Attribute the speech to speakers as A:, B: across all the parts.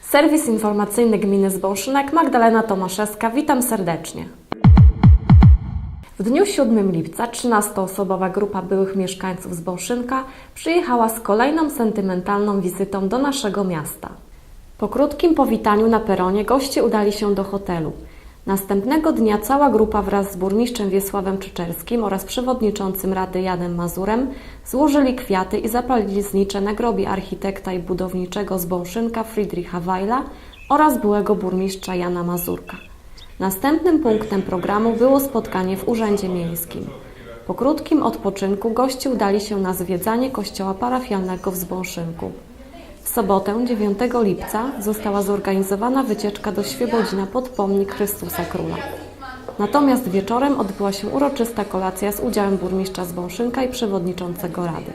A: Serwis informacyjny Gminy Zbąszynek, Magdalena Tomaszewska, witam serdecznie. W dniu 7 lipca 13-osobowa grupa byłych mieszkańców Zbąszynka przyjechała z kolejną sentymentalną wizytą do naszego miasta. Po krótkim powitaniu na peronie goście udali się do hotelu. Następnego dnia cała grupa wraz z burmistrzem Wiesławem Czyczerskim oraz przewodniczącym Rady Janem Mazurem złożyli kwiaty i zapalili znicze na grobie architekta i budowniczego z Bąszynka Friedricha Weila oraz byłego burmistrza Jana Mazurka. Następnym punktem programu było spotkanie w Urzędzie Miejskim. Po krótkim odpoczynku goście udali się na zwiedzanie kościoła parafialnego w Zbąszynku. W sobotę 9 lipca została zorganizowana wycieczka do Świebodzina pod pomnik Chrystusa Króla. Natomiast wieczorem odbyła się uroczysta kolacja z udziałem burmistrza z Bąszynka i przewodniczącego Rady.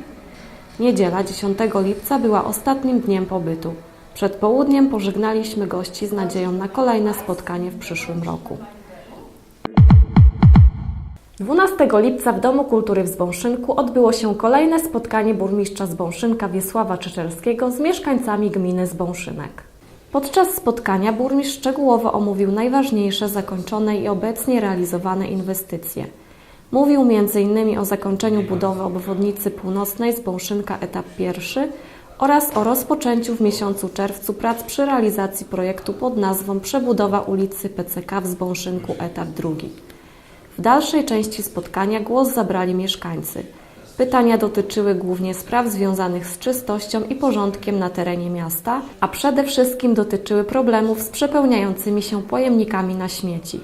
A: Niedziela 10 lipca była ostatnim dniem pobytu. Przed południem pożegnaliśmy gości z nadzieją na kolejne spotkanie w przyszłym roku. 12 lipca w Domu Kultury w Zbąszynku odbyło się kolejne spotkanie burmistrza Zbąszynka Wiesława Czyczerskiego z mieszkańcami gminy Zbąszynek. Podczas spotkania burmistrz szczegółowo omówił najważniejsze zakończone i obecnie realizowane inwestycje. Mówił m.in. o zakończeniu budowy obwodnicy północnej Zbąszynka etap pierwszy oraz o rozpoczęciu w miesiącu czerwcu prac przy realizacji projektu pod nazwą Przebudowa ulicy PCK w Zbąszynku etap drugi. W dalszej części spotkania głos zabrali mieszkańcy. Pytania dotyczyły głównie spraw związanych z czystością i porządkiem na terenie miasta, a przede wszystkim dotyczyły problemów z przepełniającymi się pojemnikami na śmieci.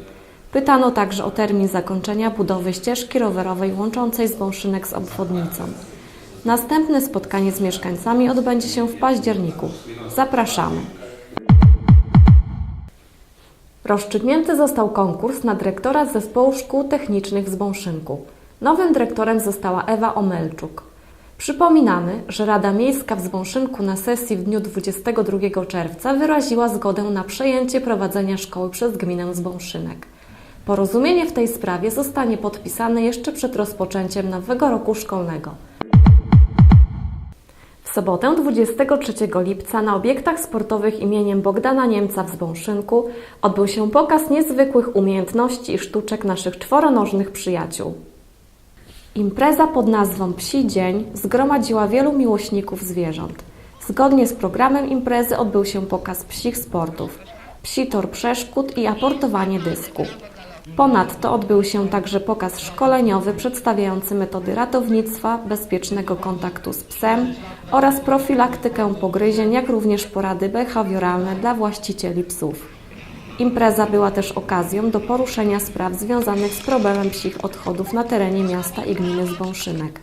A: Pytano także o termin zakończenia budowy ścieżki rowerowej łączącej Zbąszynek z obwodnicą. Następne spotkanie z mieszkańcami odbędzie się w październiku. Zapraszamy. Rozstrzygnięty został konkurs na dyrektora Zespołu Szkół Technicznych w Zbąszynku. Nowym dyrektorem została Ewa Omelczuk. Przypominamy, że Rada Miejska w Zbąszynku na sesji w dniu 22 czerwca wyraziła zgodę na przejęcie prowadzenia szkoły przez gminę Zbąszynek. Porozumienie w tej sprawie zostanie podpisane jeszcze przed rozpoczęciem nowego roku szkolnego. Sobotę 23 lipca na obiektach sportowych imieniem Bogdana Niemca w Zbąszynku odbył się pokaz niezwykłych umiejętności i sztuczek naszych czworonożnych przyjaciół. Impreza pod nazwą Psi Dzień zgromadziła wielu miłośników zwierząt. Zgodnie z programem imprezy odbył się pokaz psich sportów, psi tor przeszkód i aportowanie dysku. Ponadto odbył się także pokaz szkoleniowy przedstawiający metody ratownictwa, bezpiecznego kontaktu z psem oraz profilaktykę pogryzień, jak również porady behawioralne dla właścicieli psów. Impreza była też okazją do poruszenia spraw związanych z problemem psich odchodów na terenie miasta i gminy Zbąszynek.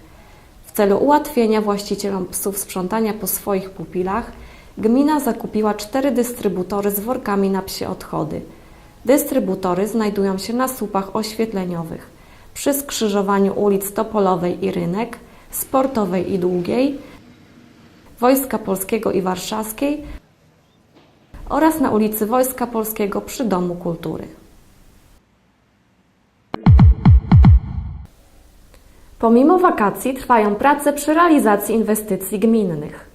A: W celu ułatwienia właścicielom psów sprzątania po swoich pupilach, gmina zakupiła cztery dystrybutory z workami na psie odchody. Dystrybutory znajdują się na słupach oświetleniowych przy skrzyżowaniu ulic Topolowej i Rynek, Sportowej i Długiej, Wojska Polskiego i Warszawskiej oraz na ulicy Wojska Polskiego przy Domu Kultury. Pomimo wakacji trwają prace przy realizacji inwestycji gminnych.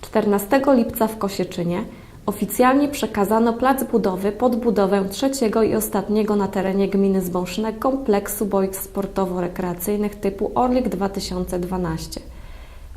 A: 14 lipca w Kosieczynie oficjalnie przekazano plac budowy pod budowę trzeciego i ostatniego na terenie gminy Zbąszynek kompleksu boisk sportowo-rekreacyjnych typu Orlik 2012.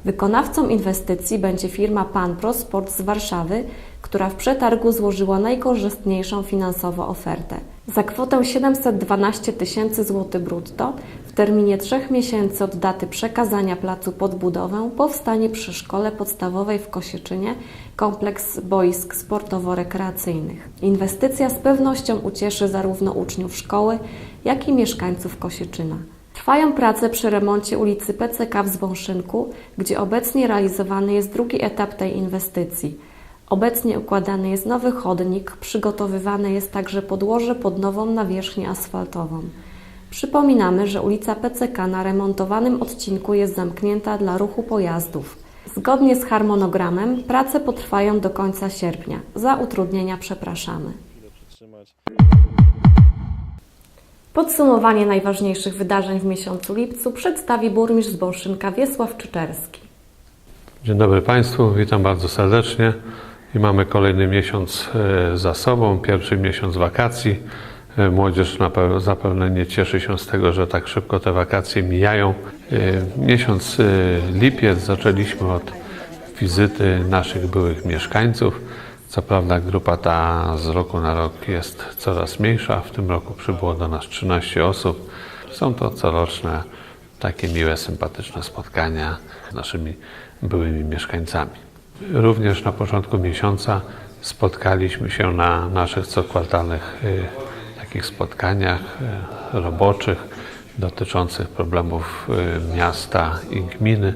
A: Wykonawcą inwestycji będzie firma Panpro Sport z Warszawy, która w przetargu złożyła najkorzystniejszą finansowo ofertę. Za kwotę 712 tysięcy złotych brutto w terminie trzech miesięcy od daty przekazania placu pod budowę powstanie przy szkole podstawowej w Kosieczynie kompleks boisk sportowo-rekreacyjnych. Inwestycja z pewnością ucieszy zarówno uczniów szkoły, jak i mieszkańców Kosieczyna. Trwają prace przy remoncie ulicy PCK w Zbąszynku, gdzie obecnie realizowany jest drugi etap tej inwestycji. Obecnie układany jest nowy chodnik, przygotowywane jest także podłoże pod nową nawierzchnię asfaltową. Przypominamy, że ulica PCK na remontowanym odcinku jest zamknięta dla ruchu pojazdów. Zgodnie z harmonogramem prace potrwają do końca sierpnia. Za utrudnienia przepraszamy. Podsumowanie najważniejszych wydarzeń w miesiącu lipcu przedstawi burmistrz Zboszynka Wiesław Czyczerski.
B: Dzień dobry Państwu, witam bardzo serdecznie i mamy kolejny miesiąc e, za sobą, pierwszy miesiąc wakacji. E, Młodzież zapewne nie cieszy się z tego, że tak szybko te wakacje mijają. E, Miesiąc lipiec zaczęliśmy od wizyty naszych byłych mieszkańców. Co prawda grupa ta z roku na rok jest coraz mniejsza. W tym roku przybyło do nas 13 osób. Są to coroczne takie miłe, sympatyczne spotkania z naszymi byłymi mieszkańcami. Również na początku miesiąca spotkaliśmy się na naszych cokwartalnych y, takich spotkaniach y, roboczych dotyczących problemów y, miasta i gminy.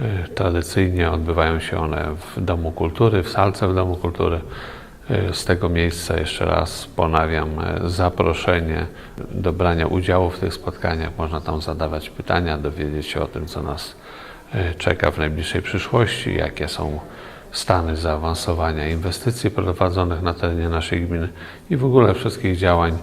B: Y, Tradycyjnie odbywają się one w Domu Kultury, w salce w Domu Kultury. Y, Z tego miejsca jeszcze raz ponawiam y, zaproszenie do brania udziału w tych spotkaniach. Można tam zadawać pytania, dowiedzieć się o tym, co nas czeka w najbliższej przyszłości, jakie są stany zaawansowania inwestycji prowadzonych na terenie naszej gminy i w ogóle wszystkich działań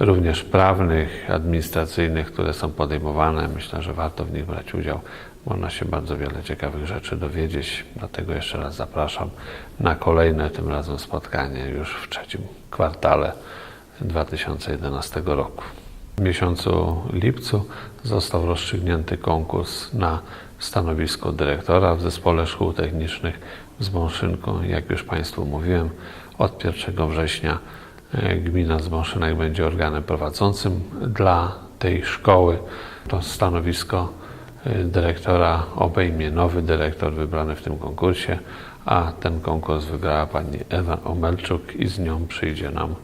B: również prawnych, administracyjnych, które są podejmowane. Myślę, że warto w nich brać udział. Można się bardzo wiele ciekawych rzeczy dowiedzieć. Dlatego jeszcze raz zapraszam na kolejne tym razem spotkanie już w trzecim kwartale 2011 roku. W miesiącu lipcu został rozstrzygnięty konkurs na stanowisko dyrektora w Zespole Szkół Technicznych w Zbąszynku. Jak już Państwu mówiłem, od 1 września e, gmina Zbąszynek będzie organem prowadzącym dla tej szkoły. To stanowisko e, dyrektora obejmie nowy dyrektor wybrany w tym konkursie, a ten konkurs wygrała pani Ewa Omelczuk i z nią przyjdzie nam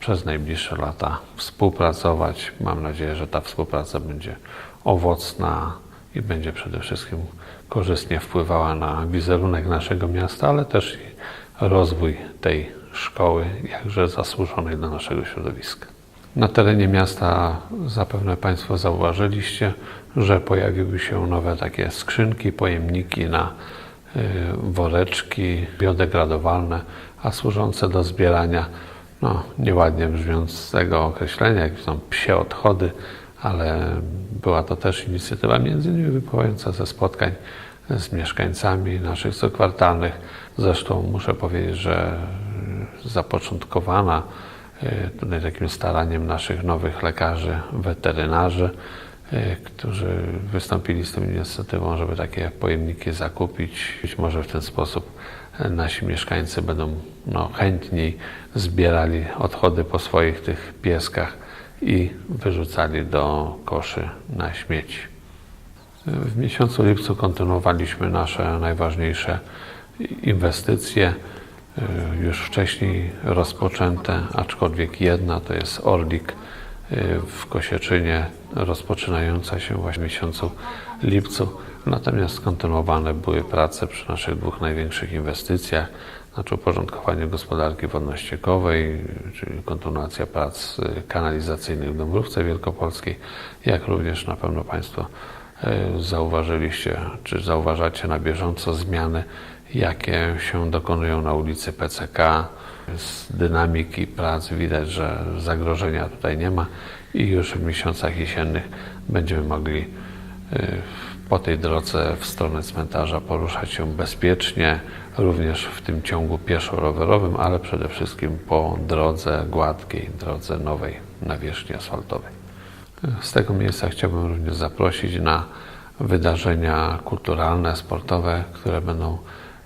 B: przez najbliższe lata współpracować. Mam nadzieję, że ta współpraca będzie owocna i będzie przede wszystkim korzystnie wpływała na wizerunek naszego miasta, ale też rozwój tej szkoły, jakże zasłużonej dla naszego środowiska. Na terenie miasta zapewne Państwo zauważyliście, że pojawiły się nowe takie skrzynki, pojemniki na y, woreczki biodegradowalne, a służące do zbierania, no nieładnie brzmiącego określenia, jak są psie odchody, ale była to też inicjatywa między innymi wypływająca ze spotkań z mieszkańcami naszych cokwartalnych. Zresztą muszę powiedzieć, że zapoczątkowana e, tutaj takim staraniem naszych nowych lekarzy, weterynarzy, e, którzy wystąpili z tą inicjatywą, żeby takie pojemniki zakupić. Być może w ten sposób e, nasi mieszkańcy będą no, chętniej zbierali odchody po swoich tych pieskach i wyrzucali do koszy na śmieci. W miesiącu lipcu kontynuowaliśmy nasze najważniejsze inwestycje, już wcześniej rozpoczęte, aczkolwiek jedna to jest Orlik w Kosieczynie, rozpoczynająca się właśnie w miesiącu lipcu. Natomiast kontynuowane były prace przy naszych dwóch największych inwestycjach, znaczy uporządkowanie gospodarki wodno-ściekowej, czyli kontynuacja prac y, kanalizacyjnych w Dąbrówce Wielkopolskiej, jak również na pewno Państwo y, zauważyliście, czy zauważacie na bieżąco zmiany, jakie się dokonują na ulicy PCK. Z dynamiki prac widać, że zagrożenia tutaj nie ma i już w miesiącach jesiennych będziemy mogli y, po tej drodze w stronę cmentarza poruszać się bezpiecznie, również w tym ciągu pieszo-rowerowym, ale przede wszystkim po drodze gładkiej, drodze nowej nawierzchni asfaltowej. Z tego miejsca chciałbym również zaprosić na wydarzenia kulturalne, sportowe, które będą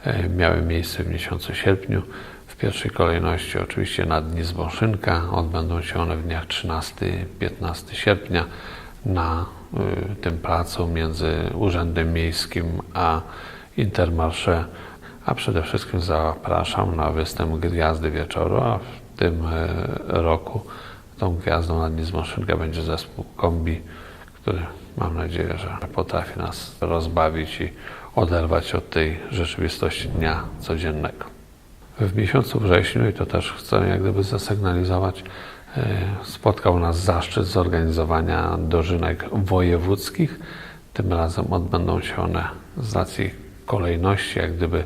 B: e, miały miejsce w miesiącu sierpniu. W pierwszej kolejności oczywiście na Dni Zbąszynka. Odbędą się one w dniach 13-15 sierpnia na tym placu między Urzędem Miejskim a Intermarché. A przede wszystkim zapraszam na występ Gwiazdy Wieczoru, a w tym e, roku tą gwiazdą na Dni Zbąszynka będzie zespół Kombi, który mam nadzieję, że potrafi nas rozbawić i oderwać od tej rzeczywistości dnia codziennego. W miesiącu wrześniu, i to też chcę jak gdyby zasygnalizować, spotkał nas zaszczyt zorganizowania dożynek wojewódzkich. Tym razem odbędą się one z racji kolejności, jak gdyby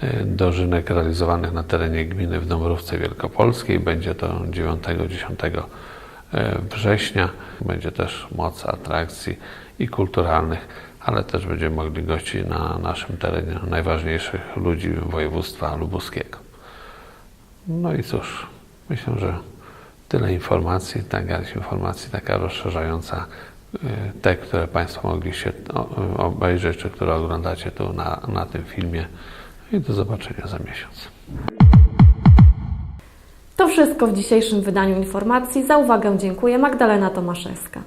B: e, dożynek realizowanych na terenie gminy w Dąbrówce Wielkopolskiej. Będzie to 9-10 e, września. Będzie też moc atrakcji i kulturalnych, ale też będziemy mogli gościć na naszym terenie najważniejszych ludzi województwa lubuskiego. No i cóż, myślę, że tyle informacji, taka informacji taka rozszerzająca y, te, które Państwo mogliście obejrzeć, czy które oglądacie tu na, na tym filmie. I do zobaczenia za miesiąc.
A: To wszystko w dzisiejszym wydaniu informacji. Za uwagę dziękuję Magdalena Tomaszewska.